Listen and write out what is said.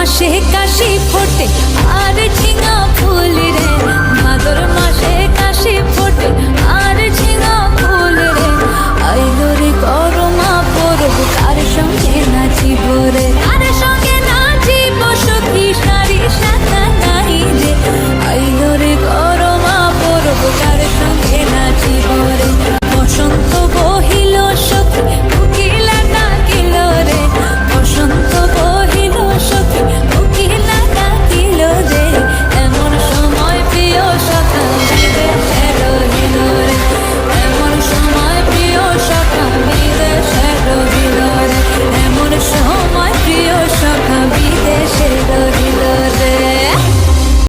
মাসে কাশি ফোটে আর